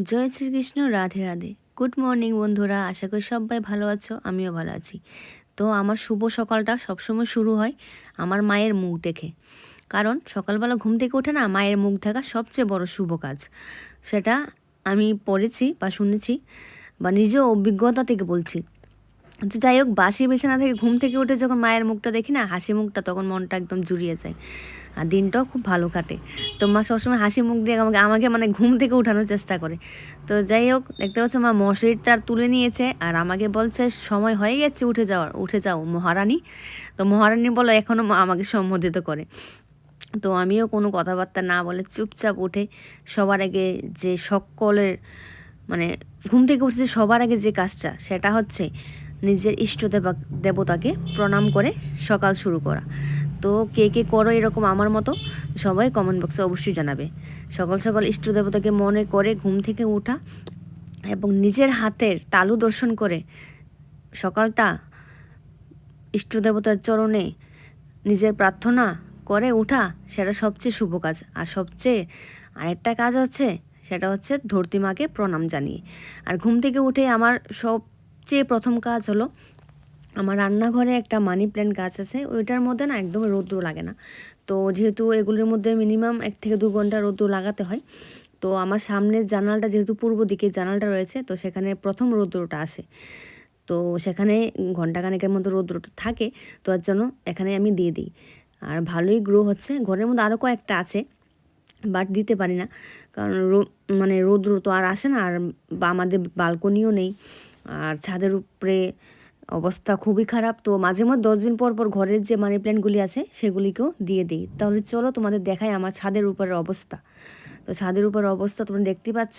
জয় Shrikrishna, Radhe Radhe. Good morning বন্ধুরা, আশা করি সবাই ভালো আছো, আমিও ভালো আছি। তো আমার শুভ সকালটা সবসময় শুরু হয় আমার মায়ের মুখ দেখে। কারণ সকালবেলা ঘুম থেকে ওঠে না, মায়ের মুখ দেখা সবচেয়ে বড় শুভ কাজ। সেটা আমি পড়েছি বা শুনেছি বা নিজেও অভিজ্ঞতা থেকে বলছি। তো যাই হোক বাসি বিছানা থেকে ঘুম থেকে উঠে যখন মায়ের মুখটা দেখি না, হাসি মুখটা তখন মনটা একদম জুড়িয়ে যায়। আর দিনটাও খুব ভালো কাটে। তো মা সবসময় হাসি মুখ দিয়ে আমাকে আমাকে মানে ঘুম থেকে উঠানোর চেষ্টা করে। তো যাই হোক, দেখতে পাচ্ছ মা মশারিটা তুলে নিয়েছে আর আমাকে বলছে, সময় হয়ে গেছে, উঠে যাওয়ার, উঠে যাও মহারানী। তো মহারানী বলো এখনও মা আমাকে সম্বোধিত করে। তো আমিও কোনো কথাবার্তা না বলে চুপচাপ উঠে সবার আগে যে সকলের মানে ঘুম থেকে উঠেছে সবার আগে যে কাজটা, সেটা হচ্ছে নিজের ইষ্ট দেবা, দেবতাকে প্রণাম করে সকাল শুরু করা। তো কে কে করো এরকম আমার মতো সবাই কমেন্ট বক্সে অবশ্যই জানাবে। সকাল সকাল ইষ্ট দেবতাকে মনে করে ঘুম থেকে ওঠা এবং নিজের হাতের তালু দর্শন করে সকালটা ইষ্ট দেবতার চরণে নিজের প্রার্থনা করে ওঠা সেটা সবচেয়ে শুভ কাজ। আর সবচেয়ে আরেকটা কাজ হচ্ছে, সেটা হচ্ছে ধরতি মাকে প্রণাম জানিয়ে। আর ঘুম থেকে উঠে আমার সবচেয়ে প্রথম কাজ হলো, আমার রান্নাঘরে একটা মানি প্ল্যান্ট গাছ আছে, ওইটার মধ্যে না একদম রৌদ্র লাগে না। তো যেহেতু এগুলির মধ্যে মিনিমাম এক থেকে দু ঘণ্টা রৌদ্র লাগাতে হয়, তো আমার সামনের জানালটা যেহেতু পূর্ব দিকে জানালটা রয়েছে, তো সেখানে প্রথম রৌদ্রটা আসে। তো সেখানে ঘন্টাখানেকের মতো রৌদ্রটা থাকে, তো তার জন্য এখানে আমি দিয়ে দিই। আর ভালোই গ্রো হচ্ছে, ঘরের মধ্যে আরও কয়েকটা আছে বাট দিতে পারি না, কারণ মানে রৌদ্র তো আর আসে না, আর আমাদের বালকনিও নেই। আর ছাদের উপরে অবস্থা খুবই খারাপ। তো মাঝে মধ্যে দশ দিন পর পর ঘরের যে মানি প্ল্যান্টগুলি আছে, সেগুলিকেও দিয়ে দিই। তাহলে চলো তোমাদের দেখাই আমার ছাদের উপরের অবস্থা। তো ছাদের উপরের অবস্থা তোমরা দেখতে পাচ্ছ,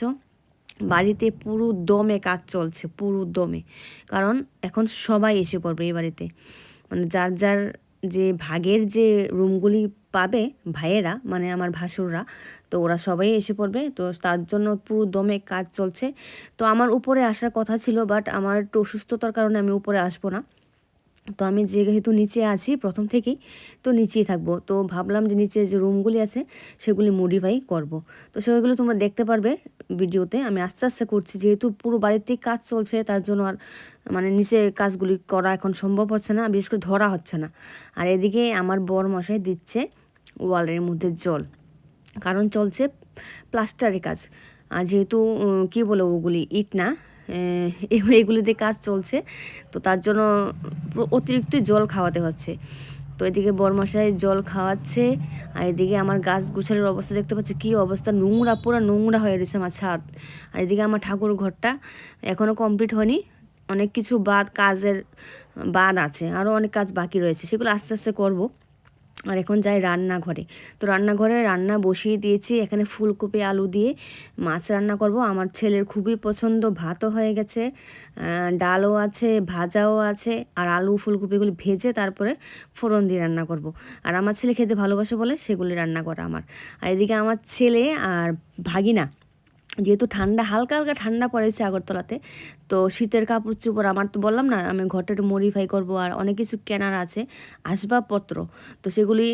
বাড়িতে পুরো দমে কাজ চলছে, পুরো দমে। কারণ এখন সবাই এসে পড়বে এই বাড়িতে। মানে যার যার যে ভাগের যে রুমগুলি পাবে ভাইয়েরা মানে আমার ভাসুররা, তো ওরা সবাই এসে পড়বে। তো তার জন্য পুরো দমে কাজ চলছে। তো আমার উপরে আসার কথা ছিল বাট আমার একটু অসুস্থতার কারণে আমি উপরে আসব না। তো আমি যেহেতু নিচে আছি, প্রথম থেকেই তো নিচেই থাকব। তো ভাবলাম যে নিচে যে রুমগুলি আছে, সেগুলি মডিফাই করব। তো সেগুলো তোমরা দেখতে পারবে ভিডিওতে। আমি আস্তে আস্তে করছি, যেহেতু পুরো বাড়িতেই কাজ চলছে, তার জন্য আর মানে নিচে কাজগুলি করা এখন সম্ভব হচ্ছে না, বিশেষ করে ধরা হচ্ছে না। আর এদিকে আমার বর মশাই দিচ্ছে ওয়ালের মধ্যে জল। কারণ চলছে প্লাস্টারের কাজ। আর যেহেতু কী বলে ওগুলি, ইট না এগুলিতে কাজ চলছে। তো তার জন্য অতিরিক্ত জল খাওয়াতে হচ্ছে। তো এদিকে বরমশাই জল খাওয়াচ্ছে, আর এদিকে আমার গাছ গুছালের অবস্থা দেখতে পাচ্ছি, কী অবস্থা, নোংরা, পুরো নোংরা হয়ে রয়েছে আমার ছাদ। আর এদিকে আমার ঠাকুর ঘরটা এখনও কমপ্লিট হয়নি। অনেক কিছু বাদ, কাজের বাদ আছে আরও অনেক কাজ বাকি রয়েছে, সেগুলো আস্তে আস্তে করব। আর এখন যাই রান্নাঘরে। তো রান্নাঘরে রান্না বসিয়ে দিয়েছি, এখানে ফুলকপি, আলু দিয়ে মাছ রান্না করব। আমার ছেলের খুবই পছন্দ, ভাতও হয়ে গেছে ডালও আছে, ভাজাও আছে, আর আলু, ফুলকপিগুলি ভেজে তারপরে ফোড়ন দিয়ে রান্না করব। আর আমার ছেলে খেতে ভালোবাসে বলে সেগুলি রান্না করা আমার। আর এদিকে আমার ছেলে আর ভাগিনা যেহেতু ঠান্ডা, হালকা হালকা ঠান্ডা পড়েছে আগরতলাতে, তো শীতের কাপড় চোপড় আমার তো বললাম না, আমি ঘরটা মডিফাই করব আর অনেক কিছু কেনার আছে, আসবাবপত্র, তো সেগুলি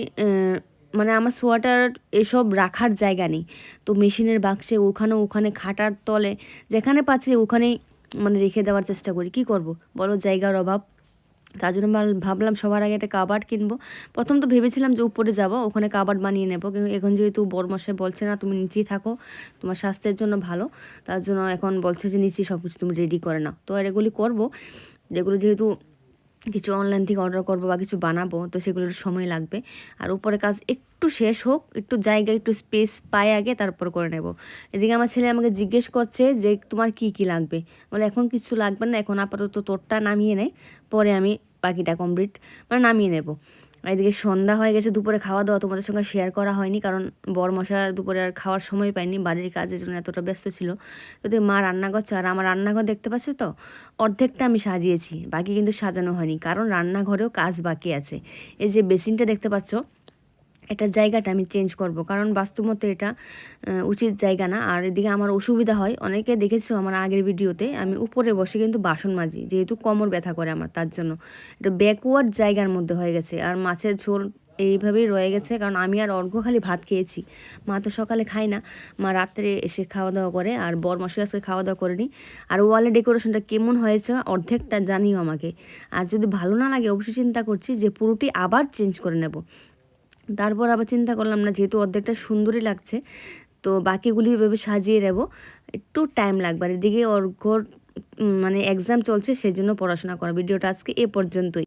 মানে আমার সোয়াটার এসব রাখার জায়গা নেই, তো মেশিনের বাক্সে ওখানে ওখানে খাটার তলে, যেখানে পাচ্ছি ওখানেই মানে রেখে দেওয়ার চেষ্টা করি, কি করব? বলো জায়গার অভাব। তার জন্য ভাবলাম সবার আগে একটা কাবার্ড কিনবো। প্রথম তো ভেবেছিলাম যে উপরে যাব, ওখানে কাবার্ড বানিয়ে নেব। কিন্তু এখন যেহেতু বরমশাই বলছে না, তুমি নিচেই থাকো, তোমার স্বাস্থ্যের জন্য ভালো। তার জন্য এখন বলছে যে নিচেই সব কিছু তুমি রেডি করে নাও। তো আর এগুলি করব। যেগুলো যেহেতু কিছু অনলাইন থেকে অর্ডার করব বা কিছু বানাবো, তো সেগুলোর সময় লাগবে। আর উপরে কাজ একটু শেষ হোক, একটু জায়গা, একটু স্পেস পাই আগে, তারপর করে নেব। এদিকে আমার ছেলে আমাকে জিজ্ঞেস করছে যে, তোমার কি কি লাগবে? বলে, এখন কিছু লাগবে না, এখন আপাতত তোরটা নামিয়ে নেয় পরে আমি বাকিটা কমপ্লিট মানে নামিয়ে নেব। এদিকে সন্ধ্যা হয়ে গেছে, দুপুরে খাওয়া দাওয়া তোমাদের সঙ্গে শেয়ার করা হয়নি, কারণ বর মশা দুপুরে আর খাওয়ার সময় পাইনি, বাড়ির কাজের জন্য এতটা ব্যস্ত ছিল। যদি মা রান্না করছে আর আমার রান্নাঘর দেখতে পাচ্ছ তো? অর্ধেকটা আমি সাজিয়েছি, বাকি কিন্তু সাজানো হয়নি, কারণ রান্নাঘরেও কাজ বাকি আছে। এই যে বেসিনটা দেখতে পাচ্ছ এটা জায়গাটা আমি চেঞ্জ করব। কারণ বাস্তবমতে এটা উচিত জায়গা না। আর এদিকে আমার অসুবিধা হয়। অনেকে দেখেছ আমার আগের ভিডিওতে আমি উপরে বসে কিন্তু বাসন মাজি, যেহেতু কোমর ব্যথা করে আমার, তার জন্য। এটা ব্যাকওয়ার্ড জায়গার মধ্যে হয়ে গেছে। আর মাছের ঝোল এইভাবেই রয়ে গেছে। কারণ আমি আর অর্ঘ্য খালি ভাত খেয়েছি। মা তো সকালে খায় না। মা রাত্রে এসে খাওয়া দাওয়া করে। আর বর মাসি আজকে খাওয়া দাওয়া করেনি। আর ওয়ালে ডেকোরেশনটা কেমন হয়েছে অর্ধেকটা জানিও আমাকে। আর যদি ভালো না লাগে, অবশ্যই চিন্তা করছি যে পুরোটি আবার চেঞ্জ করে নেব। তারপর আবার চিন্তা করলাম না, যেহেতু অর্ধেকটা সুন্দরই লাগছে, তো বাকিগুলি এভাবে সাজিয়ে নেব। একটু টাইম লাগবে আর এদিকে অর্ঘর মানে এক্সাম চলছে সেই জন্য পড়াশোনা করা। ভিডিওটা আজকে এ পর্যন্তই।